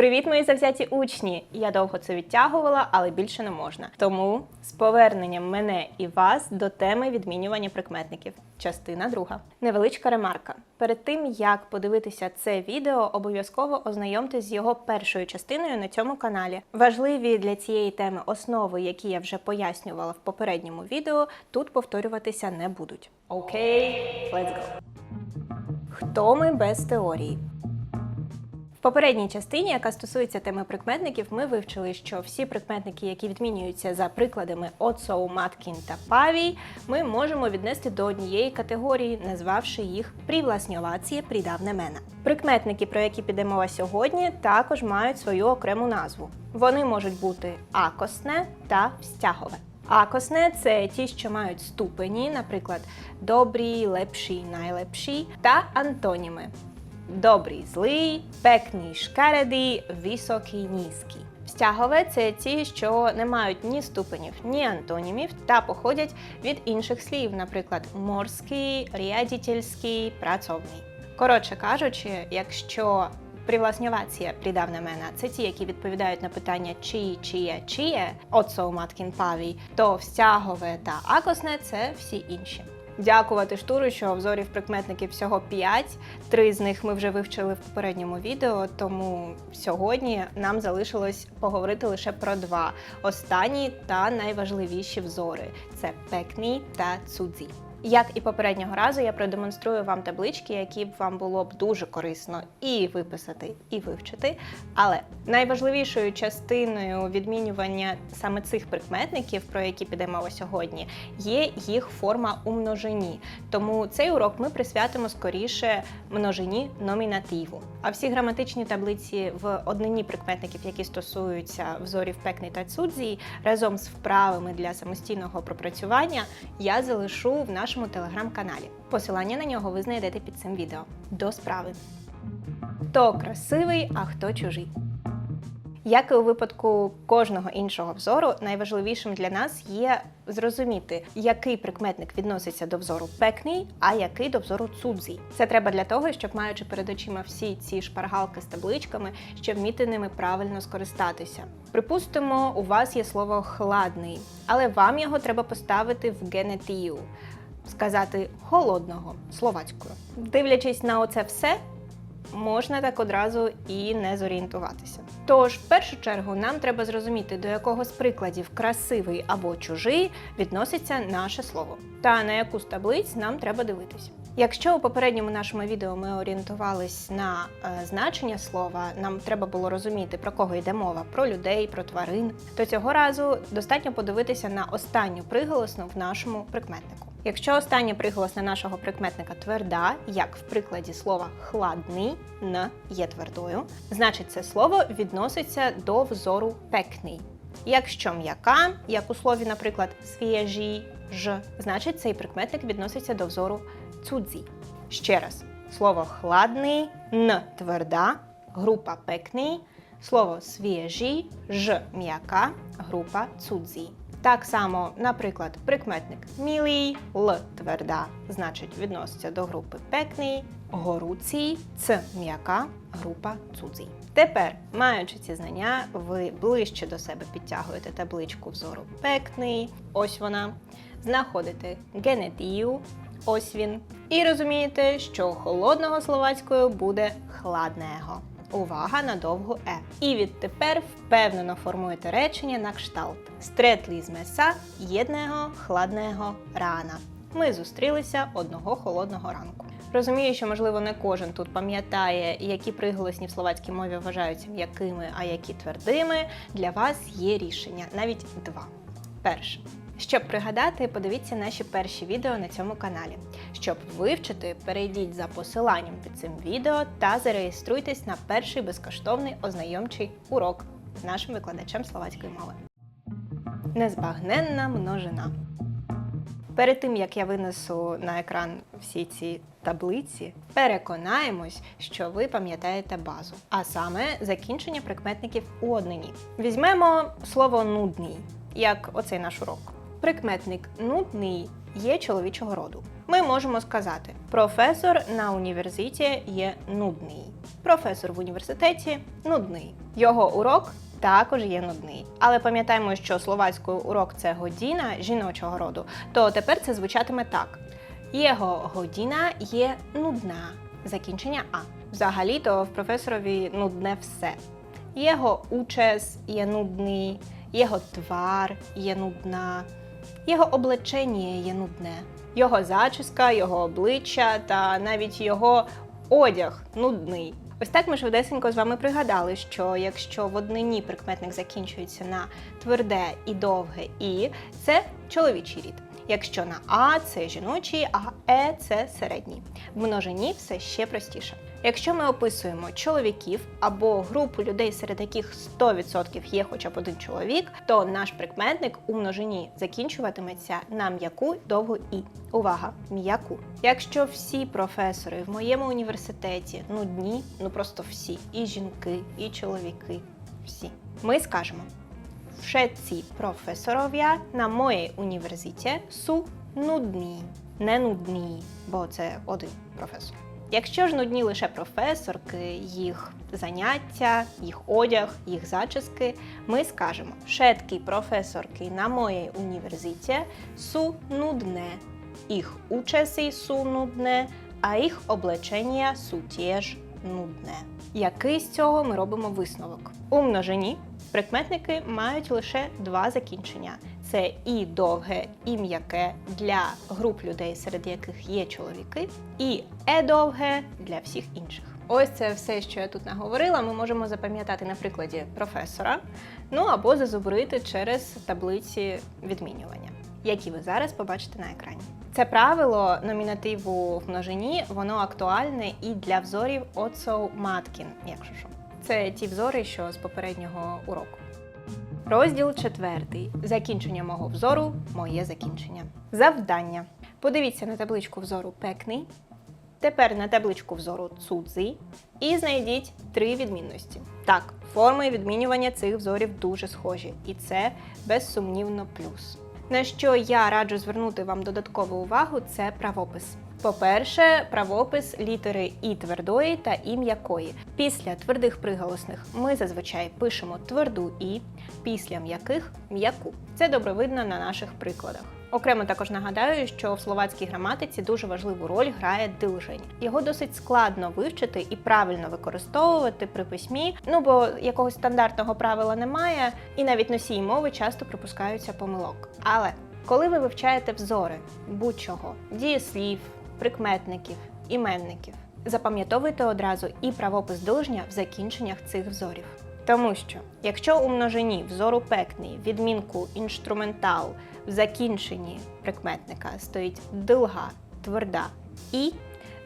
Привіт, мої завзяті учні! Я довго це відтягувала, але більше не можна. Тому з поверненням мене і вас до теми відмінювання прикметників. Частина друга. Невеличка ремарка. Перед тим як подивитися це відео, обов'язково ознайомтесь з його першою частиною на цьому каналі. Важливі для цієї теми основи, які я вже пояснювала в попередньому відео, тут повторюватися не будуть. Окей, let's go! Хто ми без теорії? В попередній частині, яка стосується теми прикметників, ми вивчили, що всі прикметники, які відмінюються за прикладами оцоу, маткін та павій, ми можемо віднести до однієї категорії, назвавши їх привласньовація придавне мена. Прикметники, про які піде мова сьогодні, також мають свою окрему назву. Вони можуть бути акосне та встягове. Акосне це ті, що мають ступені, наприклад, добрі, лепші, найлепші, та антоніми добрий, злий, пекний, шкаредий, високий, низький. Стягове це ті, що не мають ні ступенів, ні антонімів та походять від інших слів, наприклад, морський, рядітельський, працовний. Коротше кажучи, якщо привласнювація придавна мена це ті, які відповідають на питання чиї, чиє, чиє, оцоу маткін павій, то встягове та акосне це всі інші. Дякувати штуру, що обзорів прикметників всього 5. Три з них ми вже вивчили в попередньому відео, тому сьогодні нам залишилось поговорити лише про два останні та найважливіші взори це пекні та цудзі. Як і попереднього разу, я продемонструю вам таблички, які б вам було б дуже корисно і виписати, і вивчити. Але найважливішою частиною відмінювання саме цих прикметників, про які піде мова сьогодні, є їх форма у множині. Тому цей урок ми присвятимо скоріше множині номінативу. А всі граматичні таблиці в однині прикметників, які стосуються взорів пекни та цудзі, разом з вправами для самостійного пропрацювання, я залишу в нашому телеграм-каналі. Посилання на нього ви знайдете під цим відео. До справи. Хто красивий, а хто чужий. Як і у випадку кожного іншого взору, найважливішим для нас є зрозуміти, який прикметник відноситься до взору пекний, а який до взору цудзій. Це треба для того, щоб маючи перед очима всі ці шпаргалки з табличками, щоб вміти ними правильно скористатися. Припустимо, у вас є слово хладний, але вам його треба поставити в генетію, сказати холодного словацькою. Дивлячись на оце все, можна так одразу і не зорієнтуватися. Тож, в першу чергу, нам треба зрозуміти, до якого з прикладів красивий або чужий відноситься наше слово, та на яку з таблиць нам треба дивитись. Якщо у попередньому нашому відео ми орієнтувались на е, значення слова, нам треба було розуміти, про кого йде мова, про людей, про тварин, то цього разу достатньо подивитися на останню приголосну в нашому прикметнику. Якщо остання приголосна нашого прикметника тверда, як в прикладі слова хладний н є твердою, значить це слово відноситься до взору пекний. Якщо м'яка, як у слові, наприклад, свіжі ж, значить цей прикметник відноситься до взору цудзі. Ще раз, слово хладний н тверда, група пекний, слово свіжі ж м'яка, група цудзі. Так само, наприклад, прикметник мілий л тверда, значить відноситься до групи пекний, горуцій ц м'яка, група цудзій. Тепер, маючи ці знання, ви ближче до себе підтягуєте табличку взору пекний, ось вона, знаходите генетію, ось він, і розумієте, що холодного словацькою буде хладného. Увага на довгу е. І відтепер впевнено формуєте речення на кшталт. Стретлі з меса єдного хладного рана. Ми зустрілися одного холодного ранку. Розумію, що можливо не кожен тут пам'ятає, які приголосні в словацькій мові вважаються м'якими, а які твердими. Для вас є рішення, навіть два. Перше. Щоб пригадати, подивіться наші перші відео на цьому каналі. Щоб вивчити, перейдіть за посиланням під цим відео та зареєструйтесь на перший безкоштовний ознайомчий урок нашим викладачем словацької мови. Незбагненна множина. Перед тим як я винесу на екран всі ці таблиці, переконаємось, що ви пам'ятаєте базу, а саме закінчення прикметників у однині. Візьмемо слово нудний, як оцей наш урок. Прикметник нудний є чоловічого роду. Ми можемо сказати: професор на університі є нудний. професор в університеті нудний. Його урок також є нудний. Але пам'ятаємо, що словацькою урок це година жіночого роду, то тепер це звучатиме так: його година є нудна. Закінчення А. Взагалі-то в професорові нудне все. Його участь є нудний, його твар є нудна, його обличення є нудне, його зачіска, його обличчя та навіть його одяг нудний. Ось так ми швидесенько з вами пригадали, що якщо в однині прикметник закінчується на тверде і довге і, це чоловічий рід. Якщо на А це жіночий, а Е це середній. В множині все ще простіше. Якщо ми описуємо чоловіків або групу людей, серед яких 100% є хоча б один чоловік, то наш прикметник у множині закінчуватиметься на м'яку довгу і. Увага! М'яку. Якщо всі професори в моєму університеті нудні, ну просто всі, і жінки, і чоловіки, всі, ми скажемо. Wszyscy profesorowie na mojej uniwersycie są nudni. Не бо це один професор. Якщо ж нудні лише професорки, їх заняття, їх одяг, їх зачіски, ми скажемо Všetky професорки на моїй університі są nudne. Їх участі są nudne, а їх облачення są теж нудне. Який з цього ми робимо висновок? У множині прикметники мають лише два закінчення: це і довге, і м'яке для груп людей, серед яких є чоловіки, і е довге для всіх інших. Ось це все, що я тут наговорила. Ми можемо запам'ятати на прикладі професора, ну або зазубрити через таблиці відмінювання, які ви зараз побачите на екрані. Це правило номінативу в множині, воно актуальне і для взорів оцоу маткін, якщо що. Це ті взори, що з попереднього уроку. Розділ четвертий. Закінчення мого взору моє закінчення. Завдання. Подивіться на табличку взору пекний. Тепер на табличку взору цудзи і знайдіть три відмінності. Так, форми відмінювання цих взорів дуже схожі, і це безсумнівно плюс. На що я раджу звернути вам додаткову увагу, це правопис. По-перше, правопис літери і твердої та і м'якої. Після твердих приголосних ми зазвичай пишемо тверду і, після м'яких м'яку. Це добре видно на наших прикладах. Окремо також нагадаю, що в словацькій граматиці дуже важливу роль грає дилжень. Його досить складно вивчити і правильно використовувати при письмі, ну бо якогось стандартного правила немає, і навіть носії мови часто припускаються помилок. Але коли ви вивчаєте взори будь-чого, дієслів, прикметників, іменників, запам'ятовуйте одразу і правопис дилжня в закінченнях цих взорів. Тому що, якщо у множині взору пекний відмінку інструментал в закінченні прикметника стоїть дилга, тверда і,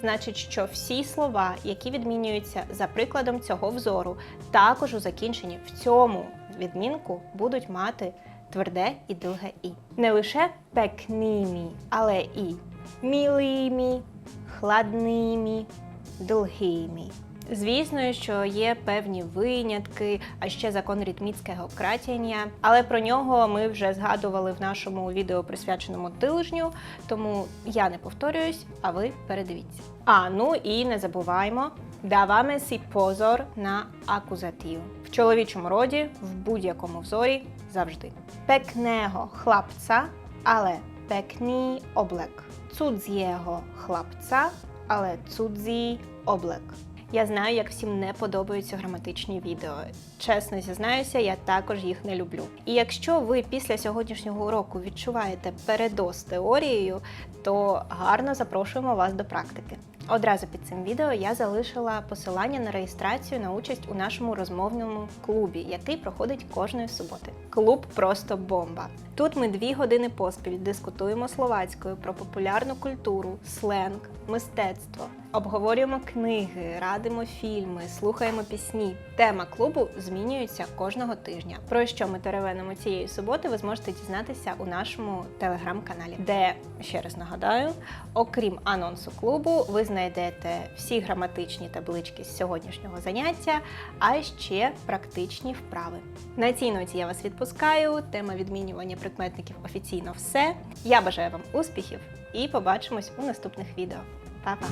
значить, що всі слова, які відмінюються за прикладом цього взору, також у закінченні в цьому відмінку будуть мати тверде і дилге і. Не лише пекнімі, але і мілимі, хладними, долгими. Звісно, що є певні винятки, а ще закон ритміцького кратіння, але про нього ми вже згадували в нашому відео присвяченому тижню, тому я не повторююсь, а ви передивіться. А ну і не забуваємо, даваме сі позор на акузатив. В чоловічому роді, в будь-якому взорі завжди. Пекнего хлапця, але пекний облек. Цудзієго хлопця, але цудзій облек. Я знаю, як всім не подобаються граматичні відео. Чесно зізнаюся, я також їх не люблю. І якщо ви після сьогоднішнього уроку відчуваєте передоз теорією, то гарно запрошуємо вас до практики. Одразу під цим відео я залишила посилання на реєстрацію на участь у нашому розмовному клубі, який проходить кожної суботи. Клуб просто бомба. Тут ми дві години поспіль дискутуємо словацькою про популярну культуру, сленг, мистецтво, обговорюємо книги, радимо фільми, слухаємо пісні. Тема клубу змінюється кожного тижня. Про що ми теревенимо цієї суботи, ви зможете дізнатися у нашому телеграм-каналі, де ще раз нагадаю, окрім анонсу клубу, ви знайдете всі граматичні таблички з сьогоднішнього заняття, а ще практичні вправи. На цій ноті я вас відпускаю. Тема відмінювання прикметників офіційно все. Я бажаю вам успіхів і побачимось у наступних відео. 爸爸